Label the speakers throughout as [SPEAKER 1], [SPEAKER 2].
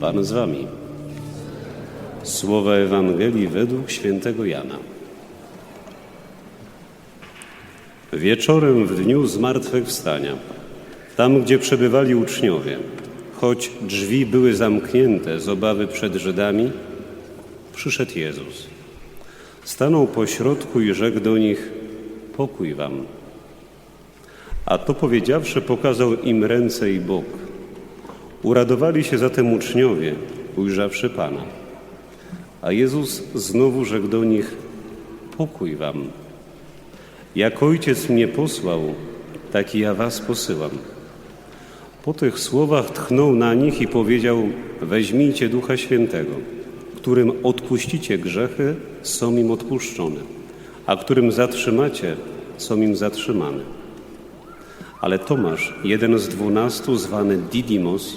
[SPEAKER 1] Pan z wami. Słowa Ewangelii według świętego Jana. Wieczorem w dniu zmartwychwstania, tam gdzie przebywali uczniowie, choć drzwi były zamknięte z obawy przed Żydami, przyszedł Jezus. Stanął pośrodku i rzekł do nich: Pokój wam. A to powiedziawszy, pokazał im ręce i bok. Uradowali się zatem uczniowie, ujrzawszy Pana. A Jezus znowu rzekł do nich: Pokój wam. Jak ojciec mnie posłał, tak i ja was posyłam. Po tych słowach tchnął na nich i powiedział: Weźmijcie Ducha Świętego, którym odpuścicie grzechy, są im odpuszczone, a którym zatrzymacie, są im zatrzymane. Ale Tomasz, jeden z dwunastu, zwany Didymos,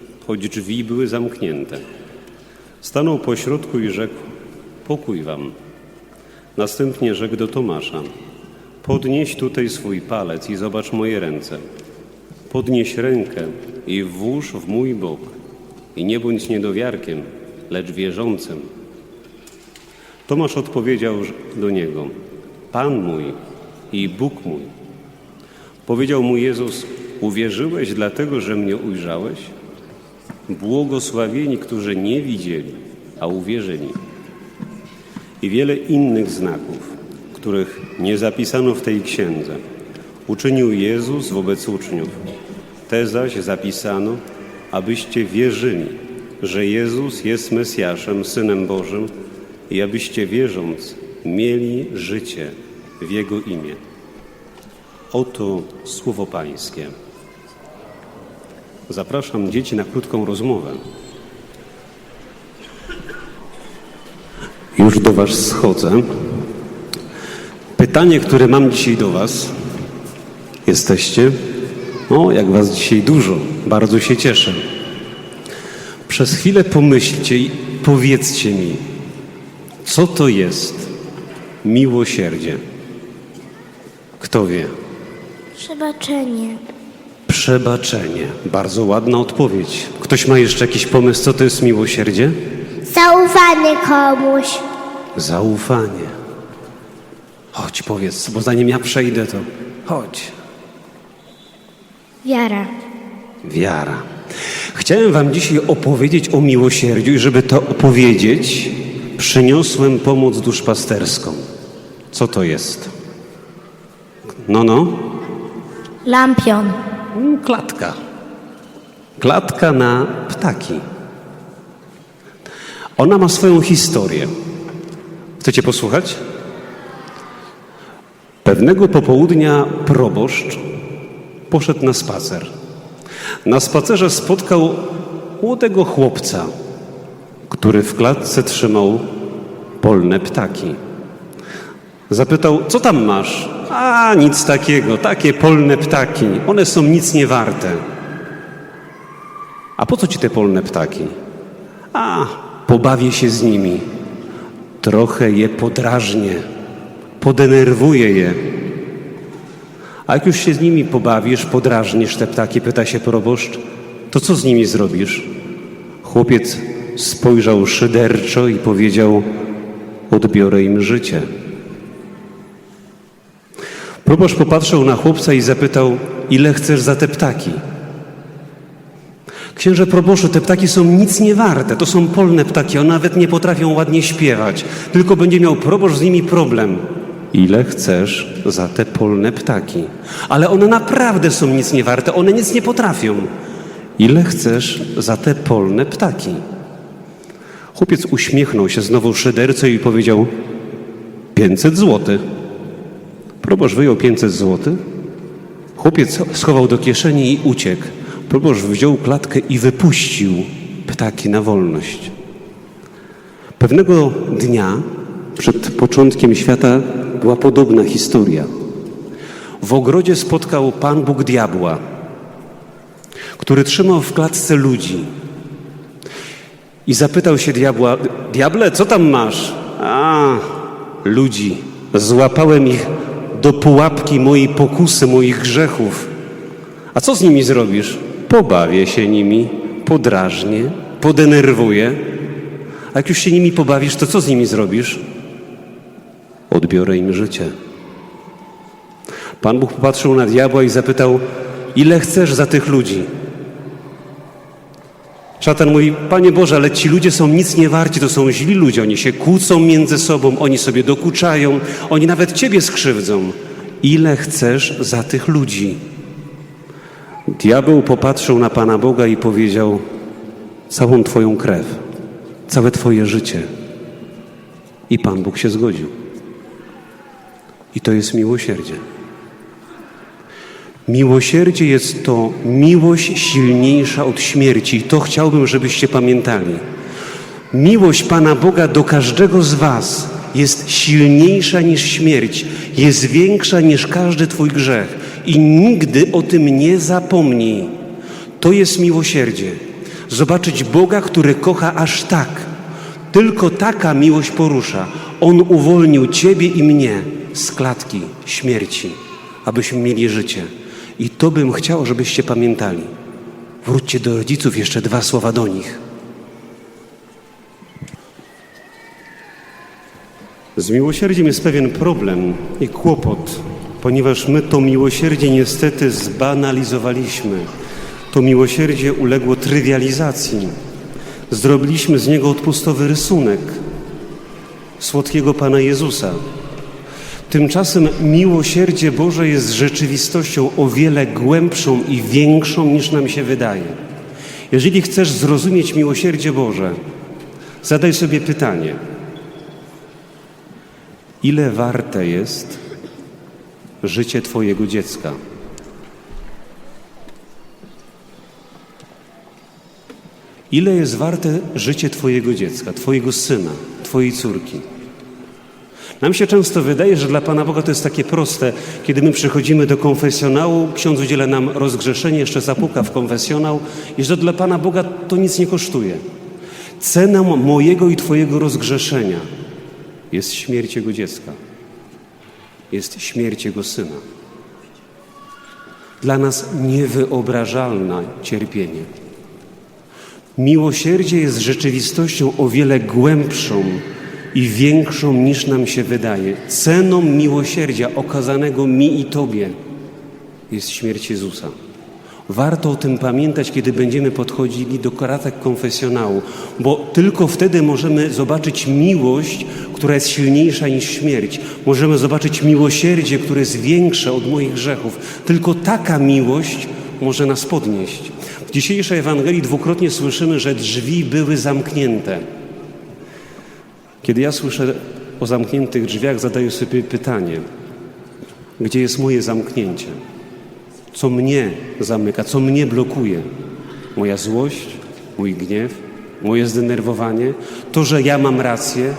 [SPEAKER 1] choć drzwi były zamknięte. Stanął pośrodku i rzekł: Pokój wam. Następnie rzekł do Tomasza: Podnieś tutaj swój palec i zobacz moje ręce. Podnieś rękę i włóż w mój bok. I nie bądź niedowiarkiem, lecz wierzącym. Tomasz odpowiedział do niego: Pan mój i Bóg mój. Powiedział mu Jezus: Uwierzyłeś dlatego, że mnie ujrzałeś? Błogosławieni, którzy nie widzieli, a uwierzyli. I wiele innych znaków, których nie zapisano w tej księdze, uczynił Jezus wobec uczniów. Te zaś zapisano, abyście wierzyli, że Jezus jest Mesjaszem, Synem Bożym i abyście wierząc mieli życie w Jego imię. Oto słowo Pańskie. Zapraszam dzieci na krótką rozmowę. Już do Was schodzę. Pytanie, które mam dzisiaj do Was. Jesteście? O, jak Was dzisiaj dużo. Bardzo się cieszę. Przez chwilę pomyślcie i powiedzcie mi, co to jest miłosierdzie? Kto wie?
[SPEAKER 2] Przebaczenie.
[SPEAKER 1] Przebaczenie. Bardzo ładna odpowiedź. Ktoś ma jeszcze jakiś pomysł, co to jest miłosierdzie?
[SPEAKER 2] Zaufanie komuś.
[SPEAKER 1] Zaufanie. Chodź, powiedz, bo zanim ja przejdę, to chodź.
[SPEAKER 2] Wiara.
[SPEAKER 1] Wiara. Chciałem Wam dzisiaj opowiedzieć o miłosierdziu i żeby to opowiedzieć, przyniosłem pomoc duszpasterską. Co to jest? No, no.
[SPEAKER 2] Lampion.
[SPEAKER 1] Klatka. Klatka na ptaki. Ona ma swoją historię. Chcecie posłuchać? Pewnego popołudnia proboszcz poszedł na spacer. Na spacerze spotkał młodego chłopca, który w klatce trzymał polne ptaki. Zapytał, co tam masz? A, nic takiego, takie polne ptaki. One są nic nie warte. A po co ci te polne ptaki? A, pobawię się z nimi. Trochę je podrażnię, podenerwuję je. A jak już się z nimi pobawisz, podrażnisz te ptaki, pyta się proboszcz, to co z nimi zrobisz? Chłopiec spojrzał szyderczo i powiedział, odbiorę im życie. Proboszcz popatrzył na chłopca i zapytał, ile chcesz za te ptaki? Księże proboszczu, te ptaki są nic nie warte. To są polne ptaki, one nawet nie potrafią ładnie śpiewać. Tylko będzie miał proboszcz z nimi problem. Ile chcesz za te polne ptaki? Ale one naprawdę są nic nie warte, one nic nie potrafią. Ile chcesz za te polne ptaki? Chłopiec uśmiechnął się znowu szyderco i powiedział: 500 złotych. Proboszcz wyjął 500 złotych. Chłopiec schował do kieszeni i uciekł. Proboszcz wziął klatkę i wypuścił ptaki na wolność. Pewnego dnia, przed początkiem świata, była podobna historia. W ogrodzie spotkał Pan Bóg diabła, który trzymał w klatce ludzi. I zapytał się diabła: Diable, co tam masz? A, ludzi. Złapałem ich do pułapki mojej pokusy, moich grzechów. A co z nimi zrobisz? Pobawię się nimi, podrażnię, podenerwuję. A jak już się nimi pobawisz, to co z nimi zrobisz? Odbiorę im życie. Pan Bóg popatrzył na diabła i zapytał: Ile chcesz za tych ludzi? Szatan mówi, Panie Boże, ale ci ludzie są nic nie warci, to są źli ludzie, oni się kłócą między sobą, oni sobie dokuczają, oni nawet Ciebie skrzywdzą. Ile chcesz za tych ludzi? Diabeł popatrzył na Pana Boga i powiedział, całą Twoją krew, całe Twoje życie. I Pan Bóg się zgodził. I to jest miłosierdzie. Miłosierdzie jest to miłość silniejsza od śmierci. I to chciałbym, żebyście pamiętali. Miłość Pana Boga do każdego z Was jest silniejsza niż śmierć, jest większa niż każdy Twój grzech. I nigdy o tym nie zapomnij. To jest miłosierdzie. Zobaczyć Boga, który kocha aż tak. Tylko taka miłość porusza. On uwolnił Ciebie i mnie z klatki śmierci, abyśmy mieli życie. I to bym chciał, żebyście pamiętali. Wróćcie do rodziców, jeszcze dwa słowa do nich. Z miłosierdziem jest pewien problem i kłopot, ponieważ my to miłosierdzie niestety zbanalizowaliśmy. To miłosierdzie uległo trywializacji. Zrobiliśmy z niego odpustowy rysunek słodkiego Pana Jezusa. Tymczasem miłosierdzie Boże jest rzeczywistością o wiele głębszą i większą niż nam się wydaje. Jeżeli chcesz zrozumieć miłosierdzie Boże, zadaj sobie pytanie: ile warte jest życie Twojego dziecka? Ile jest warte życie Twojego dziecka, Twojego syna, Twojej córki? Nam się często wydaje, że dla Pana Boga to jest takie proste. Kiedy my przychodzimy do konfesjonału, ksiądz udziela nam rozgrzeszenie, jeszcze zapuka w konfesjonał i że dla Pana Boga to nic nie kosztuje. Ceną mojego i Twojego rozgrzeszenia jest śmierć Jego dziecka. Jest śmierć Jego Syna. Dla nas niewyobrażalne cierpienie. Miłosierdzie jest rzeczywistością o wiele głębszą i większą niż nam się wydaje. Ceną miłosierdzia okazanego mi i Tobie jest śmierć Jezusa. Warto o tym pamiętać, kiedy będziemy podchodzili do karatek konfesjonału, bo tylko wtedy możemy zobaczyć miłość, która jest silniejsza niż śmierć. Możemy zobaczyć miłosierdzie, które jest większe od moich grzechów. Tylko taka miłość może nas podnieść. W dzisiejszej Ewangelii dwukrotnie słyszymy, że drzwi były zamknięte. Kiedy ja słyszę o zamkniętych drzwiach, zadaję sobie pytanie: gdzie jest moje zamknięcie? Co mnie zamyka, co mnie blokuje? Moja złość, mój gniew, moje zdenerwowanie, to, że ja mam rację,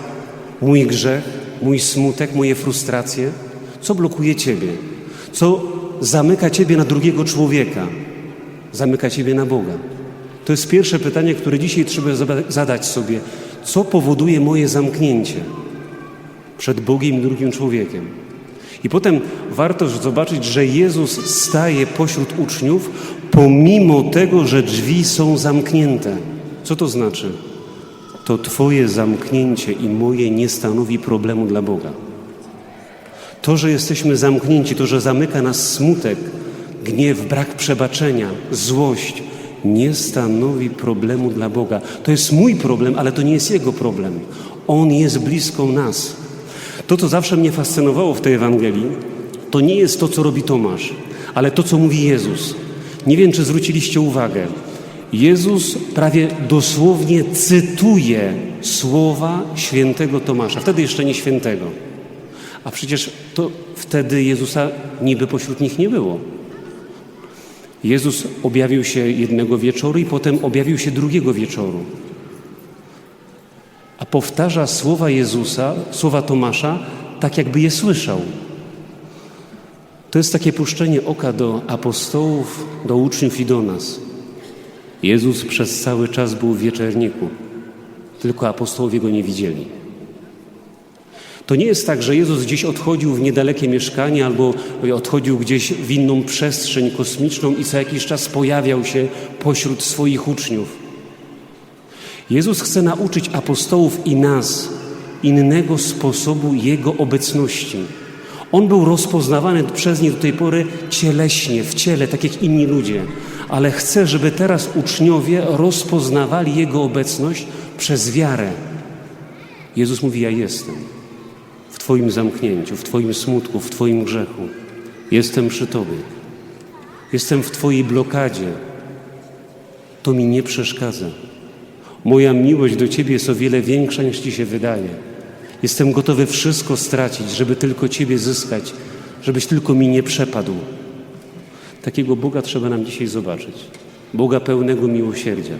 [SPEAKER 1] mój grzech, mój smutek, moje frustracje? Co blokuje Ciebie? Co zamyka Ciebie na drugiego człowieka? Zamyka Ciebie na Boga? To jest pierwsze pytanie, które dzisiaj trzeba zadać sobie. Co powoduje moje zamknięcie przed Bogiem i drugim człowiekiem? I potem warto zobaczyć, że Jezus staje pośród uczniów, pomimo tego, że drzwi są zamknięte. Co to znaczy? To Twoje zamknięcie i moje nie stanowi problemu dla Boga. To, że jesteśmy zamknięci, to, że zamyka nas smutek, gniew, brak przebaczenia, złość, nie stanowi problemu dla Boga. To jest mój problem, ale to nie jest Jego problem. On jest blisko nas. To, co zawsze mnie fascynowało w tej Ewangelii, to nie jest to, co robi Tomasz, ale to, co mówi Jezus. Nie wiem, czy zwróciliście uwagę. Jezus prawie dosłownie cytuje słowa świętego Tomasza, wtedy jeszcze nie świętego. A przecież to wtedy Jezusa niby pośród nich nie było. Jezus objawił się jednego wieczoru i potem objawił się drugiego wieczoru. A powtarza słowa Jezusa, słowa Tomasza, tak jakby je słyszał. To jest takie puszczenie oka do apostołów, do uczniów i do nas. Jezus przez cały czas był w wieczerniku, tylko apostołowie go nie widzieli. To nie jest tak, że Jezus gdzieś odchodził w niedalekie mieszkanie albo odchodził gdzieś w inną przestrzeń kosmiczną i co jakiś czas pojawiał się pośród swoich uczniów. Jezus chce nauczyć apostołów i nas innego sposobu Jego obecności. On był rozpoznawany przez nich do tej pory cieleśnie, w ciele, tak jak inni ludzie, ale chce, żeby teraz uczniowie rozpoznawali Jego obecność przez wiarę. Jezus mówi: Ja jestem w Twoim zamknięciu, w Twoim smutku, w Twoim grzechu. Jestem przy Tobie. Jestem w Twojej blokadzie. To mi nie przeszkadza. Moja miłość do Ciebie jest o wiele większa niż Ci się wydaje. Jestem gotowy wszystko stracić, żeby tylko Ciebie zyskać, żebyś tylko mi nie przepadł. Takiego Boga trzeba nam dzisiaj zobaczyć. Boga pełnego miłosierdzia.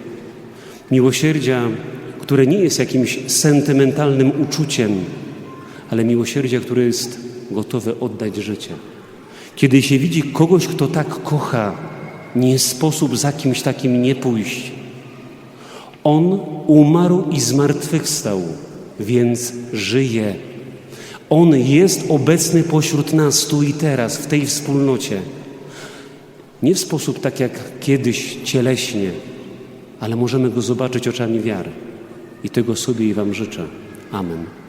[SPEAKER 1] Miłosierdzia, które nie jest jakimś sentymentalnym uczuciem, ale miłosierdzia, które jest gotowe oddać życie. Kiedy się widzi kogoś, kto tak kocha, nie sposób za kimś takim nie pójść. On umarł i zmartwychwstał, więc żyje. On jest obecny pośród nas tu i teraz, w tej wspólnocie. Nie w sposób tak jak kiedyś cieleśnie, ale możemy go zobaczyć oczami wiary. I tego sobie i Wam życzę. Amen.